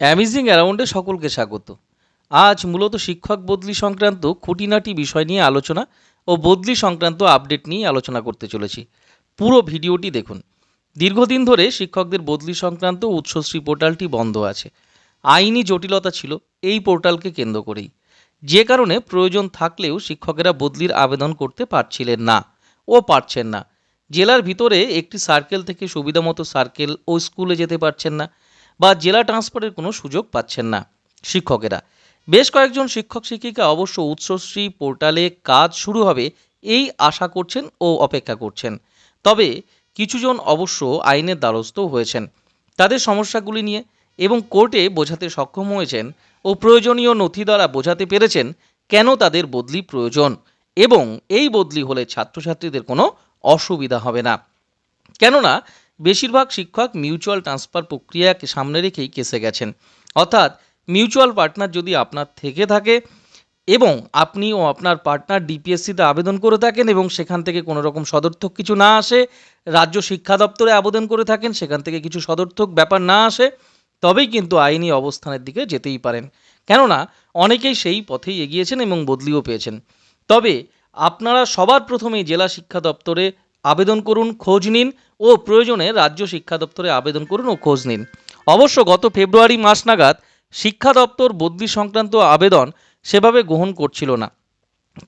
Amazing অ্যারাউন্ডে সকলকে স্বাগত। আজ মূলত শিক্ষক বদলি সংক্রান্ত খুঁটিনাটি বিষয় নিয়ে আলোচনা ও বদলি সংক্রান্ত আপডেট নিয়ে আলোচনা করতে চলেছি। পুরো ভিডিওটি দেখুন। দীর্ঘদিন ধরে শিক্ষকদের বদলি সংক্রান্ত উৎসশ্রী পোর্টালটি বন্ধ আছে। আইনি জটিলতা ছিল, এই পোর্টালকে কেন্দ্র করেই। যে কারণে প্রয়োজন থাকলেও শিক্ষকেরা বদলির আবেদন করতে পারছিলেন না ও পারছেন না। জেলার ভিতরে একটি সার্কেল থেকে সুবিধামতো সার্কেল ও স্কুলে যেতে পারছেন না। বা জেলা ট্রান্সফারের কোনো সুযোগ পাচ্ছেন না শিক্ষকেরা। বেশ কয়েকজন শিক্ষক শিক্ষিকা অবশ্য উৎসশ্রী পোর্টালে কাজ শুরু হবে এই আশা করছেন ও অপেক্ষা করছেন। তবে কিছুজন অবশ্য আইনের দ্বারস্থ হয়েছেন। তাদের সমস্যাগুলি নিয়ে এবং কোর্টে বোঝাতে সক্ষম হয়েছেন ও প্রয়োজনীয় নথি দ্বারা বোঝাতে পেরেছেন কেন তাদের বদলি প্রয়োজন এবং এই বদলি হলে ছাত্রছাত্রীদের কোনো অসুবিধা হবে না। কেননা বেশিরভাগ শিক্ষক মিউচুয়াল ট্রান্সফার প্রক্রিয়াকে সামনে রেখেই কেসে গেছেন। অর্থাৎ মিউচুয়াল পার্টনার যদি আপনার থেকে থাকে এবং আপনি ও আপনার পার্টনার ডিপিএসসিতে আবেদন করে থাকেন এবং সেখান থেকে কোনো রকম সদর্থক কিছু না আসে, রাজ্য শিক্ষা দপ্তরে আবেদন করে থাকেন, সেখান থেকে কিছু সদর্থক ব্যাপার না আসে, তবেই কিন্তু আইনি অবস্থানের দিকে যেতেই পারেন। কেননা, অনেকেই সেই পথেই এগিয়েছেন এবং বদলিও পেয়েছেন। তবে আপনারা সবার প্রথমেই জেলা শিক্ষা দপ্তরে আবেদন করুন, খোঁজ নিন ও প্রয়োজনে রাজ্য শিক্ষা দপ্তরে আবেদন করুন ও খোঁজ নিন। অবশ্য গত ফেব্রুয়ারি মাস নাগাদ শিক্ষা দপ্তর বদলি সংক্রান্ত আবেদন সেভাবে গ্রহণ করছিল না।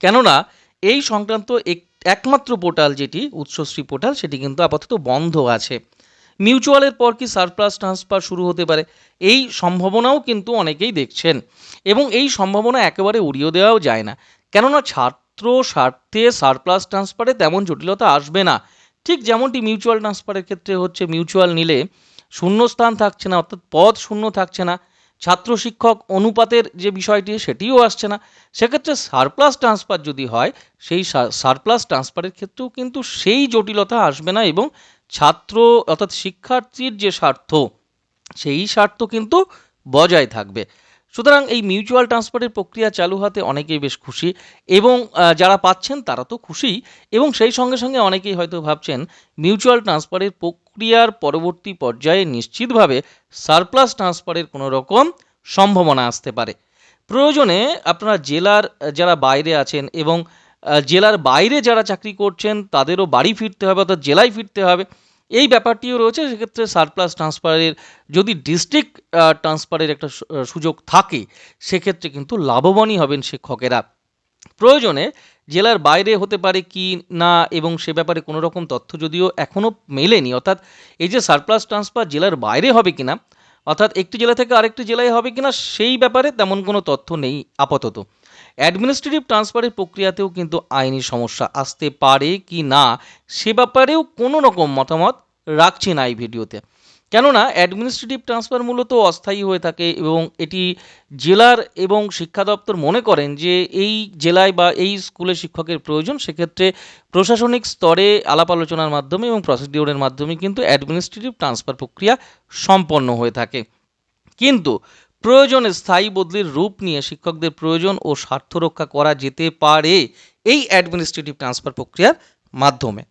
কেননা এই সংক্রান্ত এক- একমাত্র পোর্টাল যেটি, উৎসশ্রী পোর্টাল, সেটি কিন্তু আপাতত বন্ধ আছে। মিউচুয়ালের পর কি সারপ্লাস ট্রান্সফার শুরু হতে পারে, এই সম্ভাবনাও কিন্তু অনেকেই দেখছেন। এবং এই সম্ভাবনা একেবারে উড়িয়ে দেওয়াও যায় না। কেননা ছাত্র স্বার্থে সারপ্লাস ট্রান্সফারে তেমন জটিলতা আসবে না। ঠিক যেমনটি মিউচুয়াল ট্রান্সফারের ক্ষেত্রে হচ্ছে মিউচুয়াল নিলে শূন্যস্থান থাকছে না, অর্থাৎ পদ শূন্য থাকছে না। ছাত্র শিক্ষক অনুপাতের যে বিষয়টি, সেটিও আসছে না। সেক্ষেত্রে সারপ্লাস ট্রান্সফার যদি হয়, সেই সারপ্লাস ট্রান্সফারের ক্ষেত্রেও কিন্তু সেই জটিলতা আসবে না এবং ছাত্র, অর্থাৎ শিক্ষার্থীর যে স্বার্থ, সেই স্বার্থ কিন্তু বজায় থাকবে। সুতরাং এই মিউচুয়াল ট্রান্সফারের প্রক্রিয়া চালু হতে অনেকেই বেশ খুশি এবং যারা পাচ্ছেন তারা তো খুশি এবং সেই সঙ্গে সঙ্গে অনেকেই হয়তো ভাবছেন মিউচুয়াল ট্রান্সফারের প্রক্রিয়ার পরবর্তী পর্যায়ে নিশ্চিতভাবে সারপ্লাস ট্রান্সফারের কোনো রকম সম্ভাবনা আসতে পারে। প্রয়োজনে আপনারা জেলার যারা বাইরে আছেন এবং জেলার বাইরে যারা চাকরি করছেন তাদেরও বাড়ি ফিরতে হবে অর্থাৎ জেলায় ফিরতে হবে। এই ব্যাপারটিও রয়েছে, সেক্ষেত্রে সারপ্লাস ট্রান্সফারের যদি ডিস্ট্রিক্ট ট্রান্সফারের একটা সুযোগ থাকে, সেক্ষেত্রে কিন্তু লাভবানই হবেন শিক্ষকেরা। প্রয়োজনে জেলার বাইরে হতে পারে কি না এবং সে ব্যাপারে কোনো রকম তথ্য যদিও এখনও মেলেনি, অর্থাৎ এই যে সারপ্লাস ট্রান্সফার জেলার বাইরে হবে কিনা, অর্থাৎ একটি জেলা থেকে আরেকটি জেলায় হবে কিনা, সেই ব্যাপারে তেমন কোনো তথ্য নেই আপাতত। অ্যাডমিনিস্ট্রেটিভ ট্রান্সফারের প্রক্রিয়াতেও কিন্তু আইনি সমস্যা আসতে পারে কি না, সে ব্যাপারেও কোনো রকম মতামত রাখছি না এই ভিডিওতে। কেননা অ্যাডমিনিস্ট্রেটিভ ট্রান্সফার মূলত অস্থায়ী হয়ে থাকে এবং এটি জেলার এবং শিক্ষা দপ্তর মনে করেন যে এই জেলায় বা এই স্কুলে শিক্ষকের প্রয়োজন, সেক্ষেত্রে প্রশাসনিক স্তরে আলাপ আলোচনার মাধ্যমে এবং প্রসিডিওরের মাধ্যমে কিন্তু অ্যাডমিনিস্ট্রেটিভ ট্রান্সফার প্রক্রিয়া সম্পন্ন হয়ে থাকে। কিন্তু প্রয়োজনে স্থায়ী বদলির রূপ নিয়ে শিক্ষকদের প্রয়োজন ও স্বার্থ রক্ষা করা যেতে পারে এই অ্যাডমিনিস্ট্রেটিভ ট্রান্সফার প্রক্রিয়ার মাধ্যমে।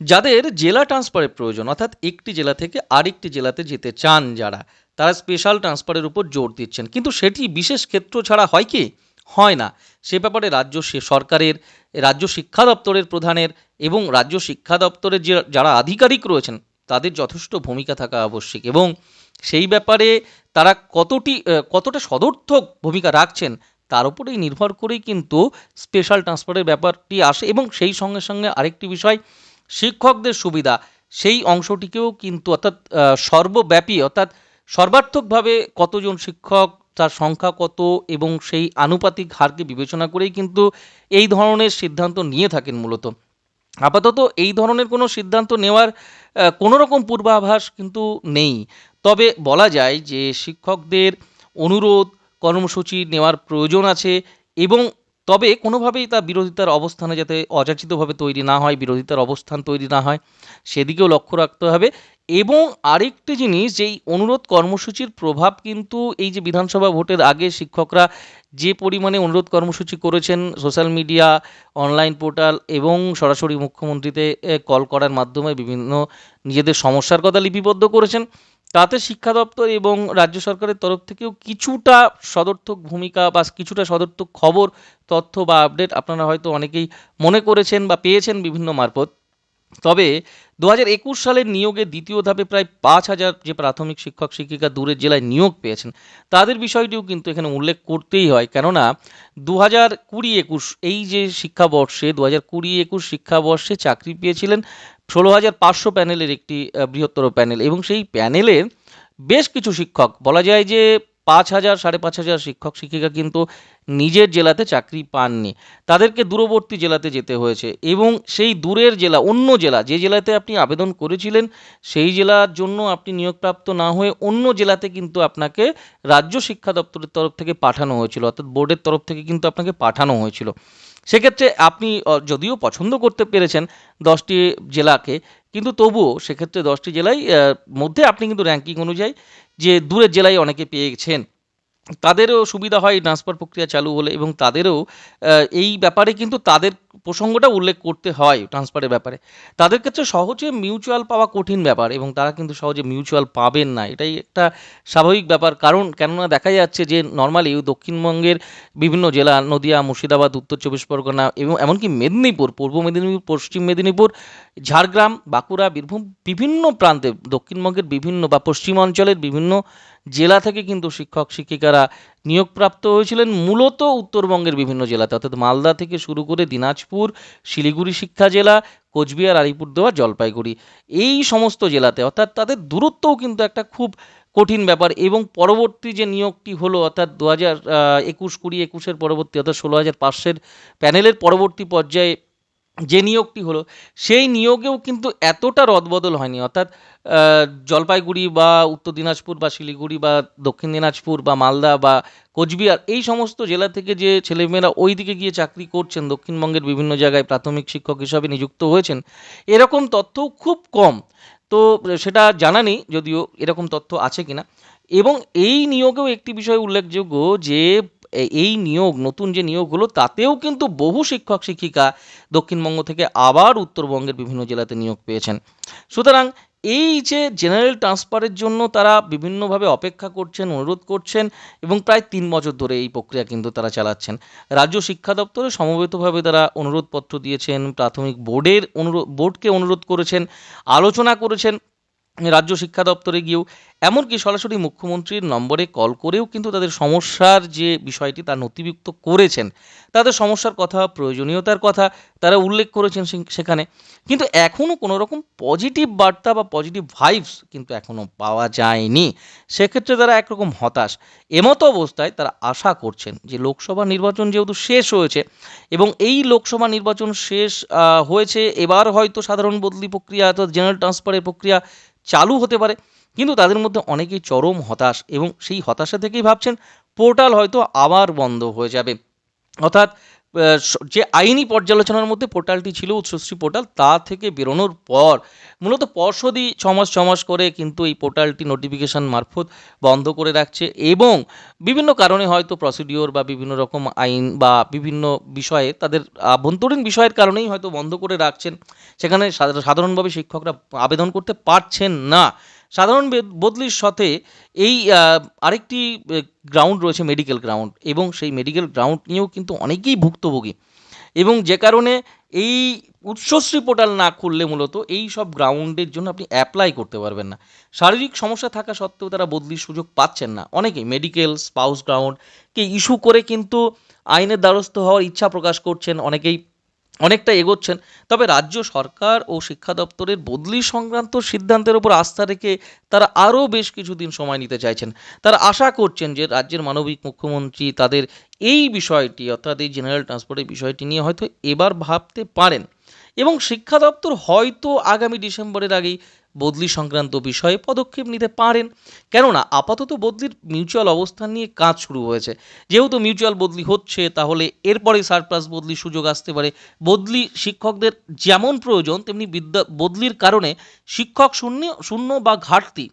যাদের জেলা ট্রান্সফারের প্রয়োজন, অর্থাৎ একটি জেলা থেকে আরেকটি জেলাতে যেতে চান যারা, তারা স্পেশাল ট্রান্সফারের উপর জোর দিচ্ছেন। কিন্তু সেটি বিশেষ ক্ষেত্র ছাড়া হয় কি? হয় না। সে ব্যাপারে রাজ্য সরকারের, রাজ্য শিক্ষা দপ্তরের প্রধানের এবং রাজ্য শিক্ষা দপ্তরের যে, যারা আধিকারিক রয়েছেন, তাদের যথেষ্ট ভূমিকা থাকা আবশ্যিক এবং সেই ব্যাপারে তারা কতটি কতটা সদর্থক ভূমিকা রাখছেন তার উপরেই নির্ভর করেই কিন্তু স্পেশাল ট্রান্সফারের ব্যাপারটি আসে এবং সেই সঙ্গে সঙ্গে আরেকটি বিষয় শিক্ষকদের সুবিধা। সেই অংশটিকেও কিন্তু অর্থাৎ সর্বব্যাপী অর্থাৎ সর্বার্থকভাবে কতজন শিক্ষক তার সংখ্যা কত এবং সেই আনুপাতিক হারকে বিবেচনা করেই কিন্তু এই ধরনের সিদ্ধান্ত নিয়ে থাকেন মূলত। আপাতত এই ধরনের কোনো সিদ্ধান্ত নেওয়ার আহ, কোনো রকম পূর্বাভাস কিন্তু নেই। তবে বলা যায় যে শিক্ষকদের অনুরোধ, কর্মসূচি নেওয়ার প্রয়োজন আছে এবং তবে কোনোভাবেই তা বিরোধিতার অবস্থানে যাতে অযাচিতভাবে তৈরি না হয়, বিরোধিতার অবস্থান তৈরি না হয়, সেদিকেও লক্ষ্য রাখতে হবে। এবং আরেকটি জিনিস, যেই অনুরোধ কর্মসূচির প্রভাব কিন্তু এই যে বিধানসভা ভোটের আগে শিক্ষকরা যে পরিমাণে অনুরোধ কর্মসূচি করেছেন সোশ্যাল মিডিয়া, অনলাইন পোর্টাল এবং সরাসরি মুখ্যমন্ত্রীতে কল করার মাধ্যমে বিভিন্ন নিজেদের সমস্যার কথা লিপিবদ্ধ করেছেন তাতে শিক্ষা দপ্তর এবং রাজ্য সরকারের তরফ থেকেও কিছুটা সদর্থক ভূমিকা বা কিছুটা সদর্থক খবর, তথ্য বা আপডেট আপনারা হয়তো অনেকেই মনে করেছেন বা পেয়েছেন বিভিন্ন মারফত। তবে দু হাজার একুশ সালের নিয়োগে দ্বিতীয় ধাপে প্রায় পাঁচ হাজার যে প্রাথমিক শিক্ষক শিক্ষিকা দূরের জেলায় নিয়োগ পেয়েছেন, তাদের বিষয়টিও কিন্তু এখানে উল্লেখ করতেই হয়। কেননা দু হাজার কুড়ি একুশ এই যে শিক্ষাবর্ষে, দু হাজার কুড়ি একুশ শিক্ষাবর্ষে চাকরি পেয়েছিলেন ষোলো হাজার পাঁচশো প্যানেলের একটি বৃহত্তর প্যানেল এবং সেই প্যানেলের বেশ কিছু শিক্ষক। বলা যায় যে পাঁচ হাজার, সাড়ে পাঁচ হাজার শিক্ষক, শিক্ষিকা কিন্তু নিজের জেলাতে চাকরি পাননি। তাদেরকে দূরবর্তী জেলাতে যেতে হয়েছে এবং সেই দূরের জেলা, অন্য জেলা, যে জেলাতে আপনি আবেদন করেছিলেন, সেই জেলার জন্য আপনি নিয়োগপ্রাপ্ত না হয়ে অন্য জেলাতে কিন্তু আপনাকে রাজ্য শিক্ষা দপ্তরের তরফ থেকে পাঠানো হয়েছিল, অর্থাৎ বোর্ডের তরফ থেকে কিন্তু আপনাকে পাঠানো হয়েছিল। সেক্ষেত্রে আপনি যদিও পছন্দ করতে পেরেছেন দশটি জেলাকে কিন্তু তবুও সেক্ষেত্রে দশটি জেলায় মধ্যে আপনি কিন্তু র্যাঙ্কিং অনুযায়ী যে দূরের জেলায় অনেকে পেয়েছেন, তাদেরও সুবিধা হয় ট্রান্সফার প্রক্রিয়া চালু হলে এবং তাদেরও এই ব্যাপারে কিন্তু তাদের প্রসঙ্গটা উল্লেখ করতে হয় ট্রান্সফারের ব্যাপারে। তাদের ক্ষেত্রে সহজে মিউচুয়াল পাওয়া কঠিন ব্যাপার এবং তারা কিন্তু সহজে মিউচুয়াল পাবেন না। এটাই একটা স্বাভাবিক ব্যাপার। কারণ কেননা দেখা যাচ্ছে যে নর্মালি দক্ষিণবঙ্গের বিভিন্ন জেলা, নদিয়া, মুর্শিদাবাদ, উত্তর চব্বিশ পরগনা এবং এমনকি মেদিনীপুর, পূর্ব মেদিনীপুর, পশ্চিম মেদিনীপুর, ঝাড়গ্রাম, বাঁকুড়া, বীরভূম বিভিন্ন প্রান্তে দক্ষিণবঙ্গের বিভিন্ন বা পশ্চিমাঞ্চলের বিভিন্ন জেলা থেকে কিন্তু শিক্ষক, শিক্ষিকারা নিয়োগপ্রাপ্ত হয়েছিলেন মূলত উত্তরবঙ্গের বিভিন্ন জেলাতে, অর্থাৎ মালদা থেকে শুরু করে দিনাজপুর, শিলিগুড়ি শিক্ষা জেলা, কোচবিহার, আলিপুরদুয়ার, জলপাইগুড়ি। এই সমস্ত জেলাতে, অর্থাৎ তাদের দূরত্বও কিন্তু একটা খুব কঠিন ব্যাপার এবং পরবর্তী যে নিয়োগটি হলো, অর্থাৎ দু হাজার একুশ কুড়ি একুশের পরবর্তী, অর্থাৎ ষোলো হাজার পাঁচশের প্যানেলের পরবর্তী পর্যায়ে যে নিয়োগটি হলো, সেই নিয়োগেও কিন্তু এতটা রদবদল হয়নি। অর্থাৎ জলপাইগুড়ি বা উত্তর দিনাজপুর বা শিলিগুড়ি বা দক্ষিণ দিনাজপুর বা মালদা বা কোচবিহার, এই সমস্ত জেলা থেকে যে ছেলেমেয়েরা ওই দিকে গিয়ে চাকরি করছেন, দক্ষিণবঙ্গের বিভিন্ন জায়গায় প্রাথমিক শিক্ষক হিসাবে নিযুক্ত হয়েছেন, এরকম তথ্য খুব কম। তো, সেটা জানা নেই যদিও এরকম তথ্য আছে কিনা। এবং এই নিয়োগেও একটি বিষয় উল্লেখযোগ্য যে এই নিয়োগ, নতুন যে নিয়োগ হলো তাতেও কিন্তু বহু শিক্ষক, শিক্ষিকা দক্ষিণবঙ্গ থেকে আবার উত্তরবঙ্গের বিভিন্ন জেলাতে নিয়োগ পেয়েছেন। সুতরাং এই যে জেনারেল ট্রান্সফারের জন্য তারা বিভিন্নভাবে অপেক্ষা করছেন, অনুরোধ করছেন এবং প্রায় তিন বছর ধরে এই প্রক্রিয়া কিন্তু তারা চালাচ্ছেন। রাজ্য শিক্ষা দপ্তরে সমবেতভাবে তারা অনুরোধপত্র দিয়েছেন, প্রাথমিক বোর্ডের অনুরোধ বোর্ডকে অনুরোধ করেছেন, আলোচনা করেছেন। রাজ্য শিক্ষা দপ্তরে গিয়েও, এমনকি সরাসরি মুখ্যমন্ত্রীর নম্বরে কল করেও কিন্তু তাদের সমস্যার যে বিষয়টি তা নথিভুক্ত করেছেন, তাদের সমস্যার কথা, প্রয়োজনীয়তার কথা তারা উল্লেখ করেছেন সেখানে। কিন্তু এখনও কোনো রকম পজিটিভ বার্তা বা পজিটিভ ভাইবস কিন্তু এখনও পাওয়া যায়নি। সেক্ষেত্রে তারা একরকম হতাশ। এমতো অবস্থায় তারা আশা করছেন যে লোকসভা নির্বাচন যেহেতু শেষ হয়েছে এবং এই লোকসভা নির্বাচন শেষ হয়েছে, এবার হয়তো সাধারণ বদলি প্রক্রিয়া অর্থাৎ জেনারেল ট্রান্সফারের প্রক্রিয়া চালু হতে পারে। কিন্তু তাদের মধ্যে অনেকেই চরম হতাশ এবং সেই হতাশা থেকেই ভাবছেন, পোর্টাল হয়তো আবার বন্ধ হয়ে যাবে। অর্থাৎ যে আইনি পর্যালোচনার মধ্যে পোর্টালটি ছিল উচ্চশ্রী পোর্টাল, তা থেকে বেরোনোর পর, মূলত পর্ষদই ছমাস ছমাস করে কিন্তু এই পোর্টালটি নোটিফিকেশন মারফত বন্ধ করে রাখছে এবং বিভিন্ন কারণে হয়তো প্রসিডিওর বা বিভিন্ন রকম আইন বা বিভিন্ন বিষয়ে তাদের আভ্যন্তরীণ বিষয়ের কারণেই হয়তো বন্ধ করে রাখছেন। সেখানে সাধা- সাধারণভাবে শিক্ষকরা আবেদন করতে পারছেন না। সাধারণ বদলির সাথে এই আরেকটি গ্রাউন্ড রয়েছে মেডিকেল গ্রাউন্ড এবং সেই মেডিকেল গ্রাউন্ড নিয়েও কিন্তু অনেকেই ভুক্তভোগী এবং যে কারণে এই উৎসশ্রী পোর্টাল না খুললে মূলত এই সব গ্রাউন্ডের জন্য আপনি অ্যাপ্লাই করতে পারবেন না। শারীরিক সমস্যা থাকা সত্ত্বেও তারা বদলির সুযোগ পাচ্ছেন না। অনেকেই মেডিকেল স্পাউস গ্রাউন্ড কে ইস্যু করে কিন্তু আইনের দ্বারস্থ হওয়ার ইচ্ছা প্রকাশ করছেন, অনেকেই অনেকটা এগোচ্ছেন। তবে রাজ্য সরকার ও শিক্ষা দপ্তরের বদলি সংক্রান্ত সিদ্ধান্তের ওপর আস্থা রেখে তারা আরও বেশ কিছুদিন সময় নিতে চাইছেন। তারা আশা করছেন যে রাজ্যের মানবিক মুখ্যমন্ত্রী তাদের এই বিষয়টি, অর্থাৎ এই জেনারেল ট্রান্সপোর্টের বিষয়টি নিয়ে হয়তো এবার ভাবতে পারেন। এবং শিক্ষা দপ্তর হয়তো আগামী ডিসেম্বরের আগেই বদলি সংক্রান্ত বিষয়ে পদক্ষেপ নিতে পারেন। কেননা আপাতত বদলির মিউচুয়াল অবস্থান নিয়ে কাজ শুরু হয়েছে। যেহেতু মিউচুয়াল বদলি হচ্ছে, তাহলে এরপরে সারপ্লাস বদলির সুযোগ আসতে পারে। বদলি শিক্ষকদের যেমন প্রয়োজন, তেমনি বিদ্যা, বদলির কারণে শিক্ষক শূন্য শূন্য বা ঘাটতি,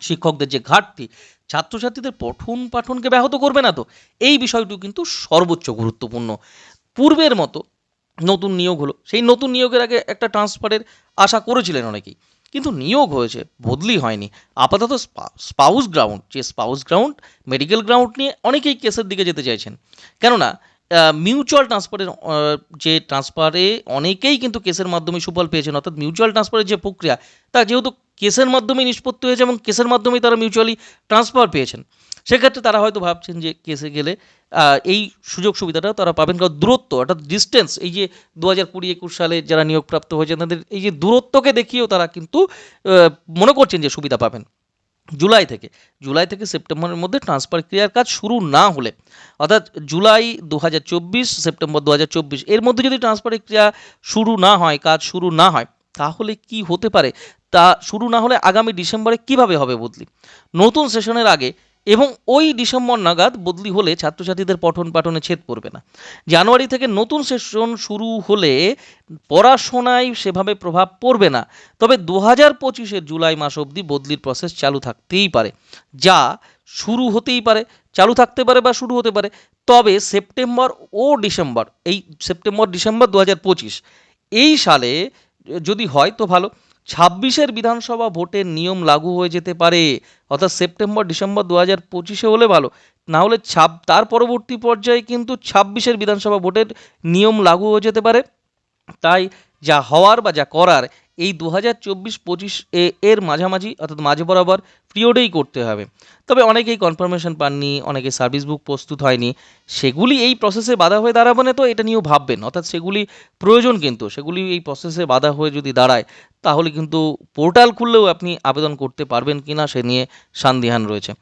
শিক্ষকদের যে ঘাটতি, ছাত্রছাত্রীদের পঠন পাঠনকে ব্যাহত করবে না তো। এই বিষয়টি কিন্তু সর্বোচ্চ গুরুত্বপূর্ণ। পূর্বের মতো নতুন নিয়োগ হলো। সেই নতুন নিয়োগের আগে একটা ট্রান্সফারের আশা করেছিলেন অনেকেই। কিন্তু নিয়োগ হয়েছে, বদলি হয়নি। আপাতত স্পাউস গ্রাউন্ড, যে স্পাউস গ্রাউন্ড, মেডিকেল গ্রাউন্ড নিয়ে অনেকেই কেসের দিকে যেতে চাইছেন। কেননা মিউচুয়াল ট্রান্সফারের যে ট্রান্সফারে অনেকেই কিন্তু কেসের মাধ্যমে সুফল পেয়েছেন, অর্থাৎ মিউচুয়াল ট্রান্সফারের যে প্রক্রিয়া, তা যেহেতু কেসের মাধ্যমে নিষ্পত্তি হয়েছে এবং কেসের মাধ্যমেই তারা মিউচুয়ালি ট্রান্সফার পেয়েছেন। সেক্ষেত্রে তারা হয়তো ভাবছেন যে কেসে গেলে এই সুযোগ সুবিধাটা তারা পাবেন। কারণ দূরত্ব, অর্থাৎ ডিস্টেন্স এই যে দু হাজার কুড়ি একুশ সালে যারা নিয়োগপ্রাপ্ত হয়েছেন তাদের এই যে দূরত্বকে দেখিয়েও তারা কিন্তু মনে করছেন যে সুবিধা পাবেন। জুলাই থেকে জুলাই থেকে সেপ্টেম্বরের মধ্যে ট্রান্সফার ক্রিয়ার কাজ শুরু না হলে, অর্থাৎ জুলাই দু হাজার চব্বিশ, সেপ্টেম্বর দু হাজার চব্বিশ, এর মধ্যে যদি ট্রান্সফার ক্রিয়া শুরু না হয়, কাজ শুরু না হয়, তাহলে কি হতে পারে? তা শুরু না হলে আগামী ডিসেম্বরে কীভাবে হবে বদলি? নতুন সেশনের আগে এবং ওই ডিসেম্বর নাগাদ বদলি হলে ছাত্রছাত্রীদের পঠন পাঠনে ছেদ পড়বে না। জানুয়ারি থেকে নতুন সেশন শুরু হলে পড়াশোনায় সেভাবে প্রভাব পড়বে না। তবে দু হাজার পঁচিশের জুলাই মাস অবধি বদলির প্রসেস চালু থাকতেই পারে। যা শুরু হতেই পারে, চালু থাকতে পারে বা শুরু হতে পারে। তবে সেপ্টেম্বর ও ডিসেম্বর, এই সেপ্টেম্বর ডিসেম্বর দু হাজার পঁচিশ, এই সালে যদি হয় তো ভালো। ছাব্বিশের বিধানসভা ভোটের নিয়ম লাগু হয়ে যেতে পারে। অর্থাৎ সেপ্টেম্বর, ডিসেম্বর দু হাজার পঁচিশে হলে ভালো। না হলে ছাব, তার পরবর্তী পর্যায়ে কিন্তু ছাব্বিশের বিধানসভা ভোটের নিয়ম লাগু হয়ে যেতে পারে। তাই যা হওয়ার বা যা করার, এই দু হাজার চব্বিশ পঁচিশ এর মাঝামাঝি, অর্থাৎ মাঝ বরাবর পিরিয়ডেই করতে হবে। তবে অনেকেই কনফার্মেশন পাননি, অনেকে সার্ভিস বুক প্রস্তুত হয়নি। সেগুলি এই প্রসেসে বাধা হয়ে দাঁড়াবে তো, এটা নিয়েও ভাববেন। অর্থাৎ সেগুলি প্রয়োজন কিন্তু, সেগুলি এই প্রসেসে বাধা হয়ে যদি দাঁড়ায়, তাহলে কিন্তু পোর্টাল খুললেও আপনি আবেদন করতে পারবেন কি না সে নিয়ে সন্দিহান রয়েছে।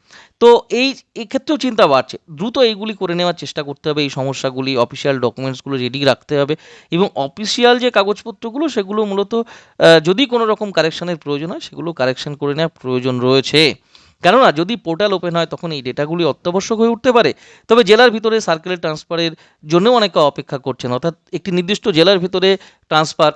তো এই, এক্ষেত্রেও চিন্তা বাড়ছে। দ্রুত এইগুলি করে নেওয়ার চেষ্টা করতে হবে, এই সমস্যাগুলি অফিসিয়াল ডকুমেন্টসগুলো রেডি রাখতে হবে এবং অফিসিয়াল যে কাগজপত্রগুলো, সেগুলো মূলত যদি কোনো রকম কারেকশানের প্রয়োজন হয়, সেগুলো কারেকশন করে নেওয়ার প্রয়োজন রয়েছে। কেননা, যদি পোর্টাল ওপেন হয়, তখন এই ডেটাগুলি অত্যাবশ্যক হয়ে উঠতে পারে। তবে জেলার ভিতরে সার্কেলের ট্রান্সফারের জন্যও অনেকে অপেক্ষা করছেন। অর্থাৎ একটি নির্দিষ্ট জেলার ভিতরে ট্রান্সফার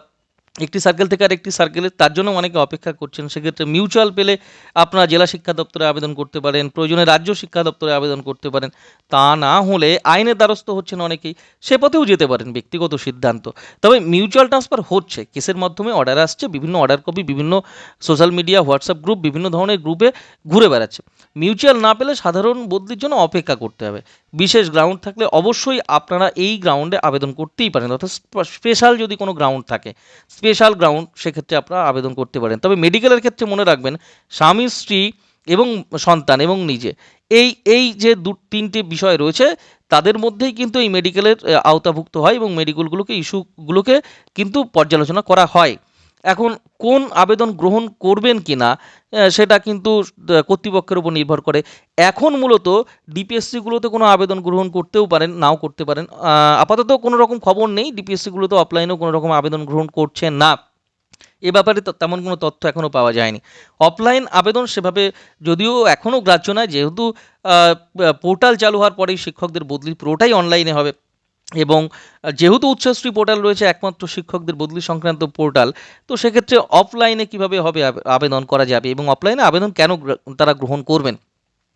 একটি সার্কেল থেকে আর একটি সার্কেলে তার জন্য অনেকে অপেক্ষা করছেন। সেক্ষেত্রে মিউচুয়াল পেলে আপনারা জেলা শিক্ষা দপ্তরে আবেদন করতে পারেন, প্রয়োজনে রাজ্য শিক্ষা দপ্তরে আবেদন করতে পারেন। তা না হলে আইনের দ্বারস্থ হচ্ছেন অনেকেই, সে পথেও যেতে পারেন ব্যক্তিগত সিদ্ধান্ত। তবে মিউচুয়াল ট্রান্সফার হচ্ছে, কেসের মাধ্যমে অর্ডার আসছে, বিভিন্ন অর্ডার কপি বিভিন্ন সোশ্যাল মিডিয়া হোয়াটসঅ্যাপ গ্রুপ বিভিন্ন ধরনের গ্রুপে ঘুরে বেড়াচ্ছে। মিউচুয়াল না পেলে সাধারণ বদলির জন্য অপেক্ষা করতে হবে। বিশেষ গ্রাউন্ড থাকলে অবশ্যই আপনারা এই গ্রাউন্ডে আবেদন করতেই পারেন। অর্থাৎ স্পেশাল যদি কোনো গ্রাউন্ড থাকে স্পেশাল গ্রাউন্ড সেক্ষেত্রে আপনারা আবেদন করতে পারেন। তবে মেডিকেলের ক্ষেত্রে মনে রাখবেন, স্বামী, স্ত্রী এবং সন্তান এবং নিজে, এই এই যে দু তিনটে বিষয় রয়েছে, তাদের মধ্যেই কিন্তু এই মেডিকেলের আওতাভুক্ত হয় এবং মেডিকেলগুলোকে ইস্যুগুলোকে কিন্তু পর্যালোচনা করা হয়। এখন কোন আবেদন গ্রহণ করবেন কি না সেটা কিন্তু কর্তৃপক্ষের উপর নির্ভর করে। এখন মূলত ডিপিএসসিগুলোতে কোনো আবেদন গ্রহণ করতেও পারেন, নাও করতে পারেন। আপাতত কোনো রকম খবর নেই, ডিপিএসসিগুলোতে অফলাইনেও কোনো রকম আবেদন গ্রহণ করছে না। এ ব্যাপারে তেমন কোনো তথ্য এখনও পাওয়া যায়নি। অফলাইন আবেদন সেভাবে যদিও এখনও গ্রাহ্য নয়, যেহেতু পোর্টাল চালু হওয়ার পরেই শিক্ষকদের বদলি পুরোটাই অনলাইনে হবে। এবং যেহেতু উচ্চশ্রী পোর্টাল রয়েছে, একমাত্র শিক্ষকদের বদলি সংক্রান্ত পোর্টাল তো সেক্ষেত্রে অফলাইনে কীভাবে হবে আবেদন করা যাবে এবং অফলাইনে আবেদন কেন তারা গ্রহণ করবেন?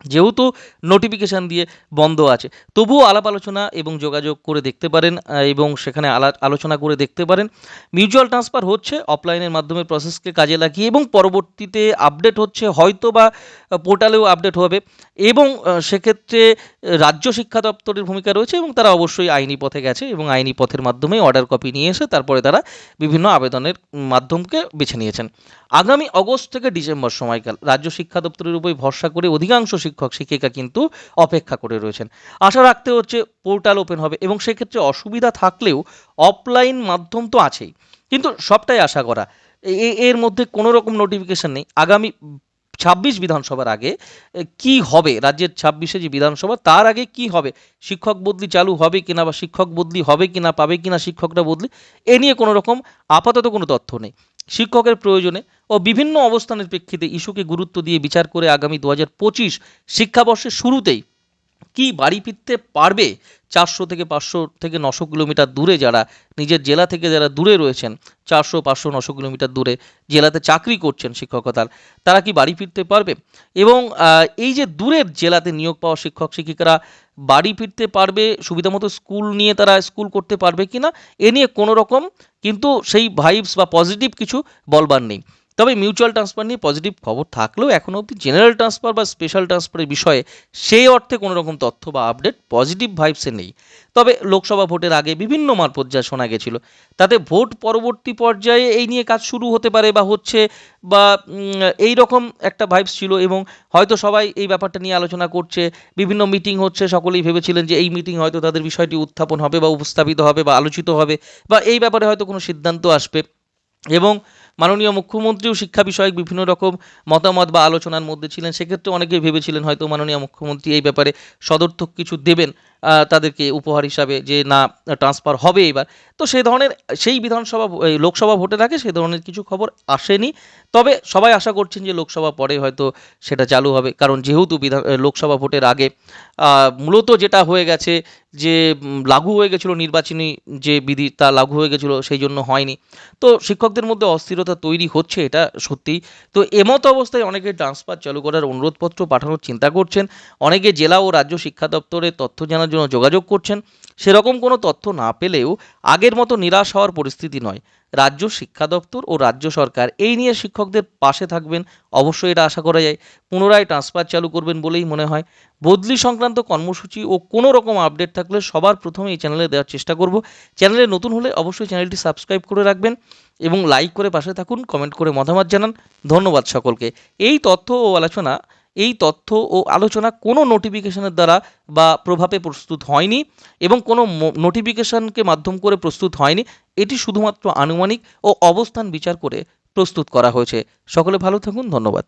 যেহেতু নোটিফিকেশান দিয়ে বন্ধ আছে, তবুও আলাপ আলোচনা এবং যোগাযোগ করে দেখতে পারেন এবং সেখানে আলা- আলোচনা করে দেখতে পারেন। মিউচুয়াল ট্রান্সফার হচ্ছে অফলাইনের মাধ্যমে প্রসেসকে কাজে লাগিয়ে এবং পরবর্তীতে আপডেট হচ্ছে হয়তো বা পোর্টালেও আপডেট হবে। এবং সেক্ষেত্রে রাজ্য শিক্ষা দপ্তরের ভূমিকা রয়েছে এবং তারা অবশ্যই আইনি পথে গেছে এবং আইনি পথের মাধ্যমে অর্ডার কপি নিয়ে এসে তারপরে তারা বিভিন্ন আবেদনের মাধ্যমকে বেছে নিয়েছেন। আগামী অগস্ট থেকে ডিসেম্বর সময়কাল রাজ্য শিক্ষা দপ্তরের উপর ভরসা করে অধিকাংশ শিক্ষক, শিক্ষিকা কিন্তু অপেক্ষা করে রয়েছেন। আশা রাখতে হচ্ছে পোর্টাল ওপেন হবে এবং সেক্ষেত্রে অসুবিধা থাকলেও অফলাইন মাধ্যম তো আছেই। কিন্তু সবটাই আশা করা। এর মধ্যে কোনো রকম নোটিফিকেশন নেই। আগামী ছাব্বিশ বিধানসভার আগে কি হবে? রাজ্যের ছাব্বিশে যে বিধানসভা, তার আগে কি হবে? শিক্ষক বদলি চালু হবে কিনা বা শিক্ষক বদলি হবে কিনা, পাবে কিনা শিক্ষকরা বদলি, এ নিয়ে কোনো রকম আপাতত কোনো তথ্য নেই। শিক্ষকের প্রয়োজনে ও বিভিন্ন অবস্থানের প্রেক্ষিতে ইস্যুকে গুরুত্ব দিয়ে বিচার করে আগামী দু হাজার পঁচিশ শিক্ষাবর্ষের শুরুতেই কি বাড়ি ফিরতে পারবে চারশো থেকে পাঁচশো থেকে নশো কিলোমিটার দূরে যারা নিজের জেলা থেকে যারা দূরে রয়েছেন, চারশো, পাঁচশো, নশো কিলোমিটার দূরে জেলাতে চাকরি করছেন শিক্ষকতার, তারা কি বাড়ি ফিরতে পারবে? এবং এই যে দূরের জেলাতে নিয়োগ পাওয়া শিক্ষক, শিক্ষিকারা বাড়ি ফিরতে পারবে, সুবিধামতো স্কুল নিয়ে তারা স্কুল করতে পারবে কি না এ নিয়ে কোনো রকম কিন্তু সেই ভাইবস বা পজিটিভ কিছু বলবার নেই। তবে মিউচুয়াল ট্রান্সফার নিয়ে পজিটিভ খবর থাকলেও এখনও অবধি জেনারেল ট্রান্সফার বা স্পেশাল ট্রান্সফারের বিষয়ে সেই অর্থে কোনো রকম তথ্য বা আপডেট পজিটিভ ভাইবসে নেই। তবে লোকসভা ভোটের আগে বিভিন্ন মারফত যা শোনা গেছিল, তাতে ভোট পরবর্তী পর্যায়ে এই নিয়ে কাজ শুরু হতে পারে বা হচ্ছে বা এই রকম একটা ভাইবস ছিল এবং হয়তো সবাই এই ব্যাপারটা নিয়ে আলোচনা করছে, বিভিন্ন মিটিং হচ্ছে, সকলেই ভেবেছিলেন যে এই মিটিং হয়তো তাদের বিষয়টি উত্থাপন হবে বা উপস্থাপিত হবে বা আলোচিত হবে বা এই ব্যাপারে হয়তো কোনো সিদ্ধান্ত আসবে। এবং মাননীয় মুখ্যমন্ত্রীও শিক্ষা বিষয়ক বিভিন্ন রকম মতামত বা আলোচনার মধ্যে ছিলেন, সেক্ষেত্রে অনেকেই ভেবেছিলেন হয়তো মাননীয় মুখ্যমন্ত্রী এই ব্যাপারে সদর্থক কিছু দেবেন তাদেরকে উপহার হিসাবে যে না ট্রান্সফার হবে এবার। তো সেই ধরনের, সেই বিধানসভা লোকসভা ভোটের আগে সেই ধরনের কিছু খবর আসেনি। তবে সবাই আশা করছেন যে লোকসভা পরে হয়তো সেটা চালু হবে, কারণ যেহেতু বিধান লোকসভা ভোটের আগে মূলত যেটা হয়ে গেছে যে লাগু হয়ে গেছিল নির্বাচনী যে বিধি, তা লাগু হয়ে গেছিল, সেই জন্য হয়নি। তো শিক্ষকদের মধ্যে অস্থিরতা তৈরি হচ্ছে, এটা সত্যি তো এমত অবস্থায় অনেকে ট্রান্সফার চালু করার অনুরোধপত্র পাঠানোর চিন্তা করছেন। অনেকে জেলা ও রাজ্য শিক্ষা দপ্তরে তথ্য জানার জন্য যোগাযোগ করছেন। সেরকম কোনো তথ্য না পেলেও আগের মতো নিরাশ হওয়ার পরিস্থিতি নয়। রাজ্য শিক্ষা দপ্তর ও রাজ্য সরকার এই নিয়ে শিক্ষকদের পাশে থাকবেন। অবশ্যই এটা আশা করা যায়। পুনরায় ট্রান্সফার চালু করবেন বলেই মনে হয়। বদলি সংক্রান্ত কর্মসূচি ও কোনো রকম আপডেট থাকলে সবার প্রথমে এই চ্যানেলে দেওয়ার চেষ্টা করব। চ্যানেলে নতুন হলে অবশ্যই চ্যানেলটি সাবস্ক্রাইব করে রাখবেন এবং লাইক করে পাশে থাকুন কমেন্ট করে মতামত জানান। ধন্যবাদ সকলকে। এই তথ্য ও আলোচনা এই তথ্য ও আলোচনা কোনো নোটিফিকেশনের দ্বারা বা প্রভাবে প্রস্তুত হয়নি এবং কোনো নোটিফিকেশনকে মাধ্যম করে প্রস্তুত হয়নি। এটি শুধুমাত্র আনুমানিক ও অবস্থান বিচার করে প্রস্তুত করা হয়েছে। সকলে ভালো থাকুন, ধন্যবাদ।